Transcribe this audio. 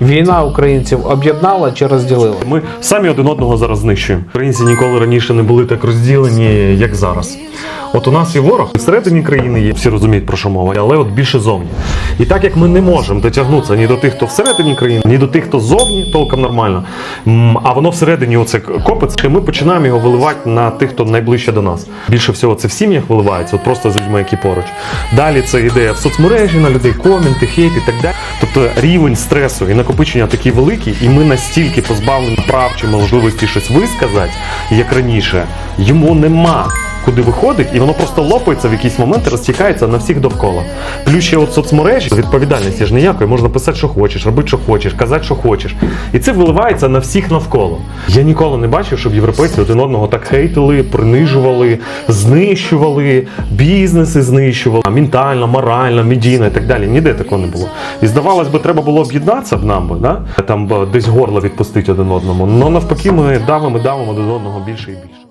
Війна українців об'єднала чи розділила? Ми самі один одного зараз знищуємо. Українці ніколи раніше не були так розділені, як зараз. От у нас є ворог всередині країни є, всі розуміють про що мова, але от більше зовні. І так як ми не можемо дотягнутися ні до тих, хто всередині країни, ні до тих, хто зовні, толком нормально. А воно всередині оце копиться, і ми починаємо його виливати на тих, хто найближче до нас. Більше всього це в сім'ях виливається, от просто з людьми, які поруч. Далі це йде в соцмережі на людей, коменти, хейт і так далі. Тобто рівень стресу і накопичення такі великі, і ми настільки позбавлені прав чи можливості щось висказати, як раніше, йому нема. Куди виходить, і воно просто лопається в якийсь момент і розтікається на всіх довкола. Плюс ще от соцмережі відповідальності ж ніякої, можна писати, що хочеш, робити, що хочеш, казати, що хочеш. І це виливається на всіх навколо. Я ніколи не бачив, щоб європейці один одного так хейтили, принижували, знищували, бізнеси знищували, ментально, морально, медійно і так далі. Ніде такого не було. І здавалось би, треба було об'єднатися б нам би, да? там десь горло відпустити один одному. Ну навпаки, ми давимо, давимо один одного більше і більше.